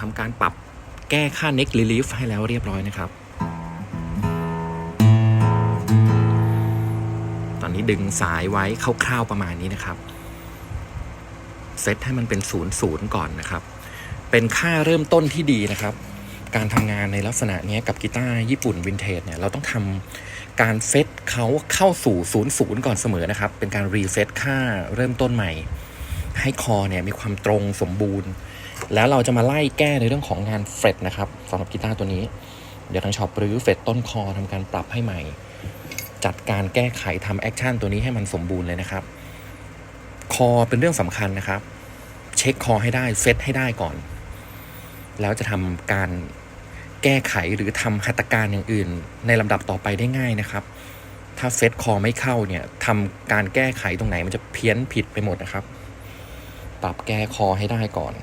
ทำการปรับแก้ค่า neck relief ให้แล้วเรียบร้อยนะครับ ตอนนี้ดึงสายไว้คร่าวๆประมาณนี้นะครับเซตให้มันเป็นศูนย์ศูนย์ก่อนนะครับ เป็นค่าเริ่มต้นที่ดีนะครับ การทำงานในลักษณะนี้กับกีตาร์ญี่ปุ่นวินเทจเนี่ยเราต้องทำการเซตเขาเข้าสู่ศูนย์ศูนย์ก่อนเสมอนะครับ เป็นการรีเซตค่าเริ่มต้นใหม่ ให้คอเนี่ยมีความตรงสมบูรณ์ แล้วเราจะมาไล่แก้ในเรื่องของงานเฟรตนะครับสำหรับกีตาร์ตัวนี้ เดี๋ยวทางช็อปรื้อเฟรตต้นคอทำการปรับให้ใหม่ จัดการแก้ไขทำแอคชั่นตัวนี้ให้มันสมบูรณ์เลยนะครับ คอเป็นเรื่องสำคัญนะครับ เช็คคอให้ได้เซตให้ได้ก่อน แล้วจะทำการแก้ไขหรือทำหัตถการอย่างอื่น ในลำดับต่อไปได้ง่ายนะครับ ถ้าเซตคอไม่เข้าเนี่ยทำการแก้ไขตรงไหนมันจะเพี้ยนผิดไปหมดนะครับ ปรับแก้คอให้ได้ก่อน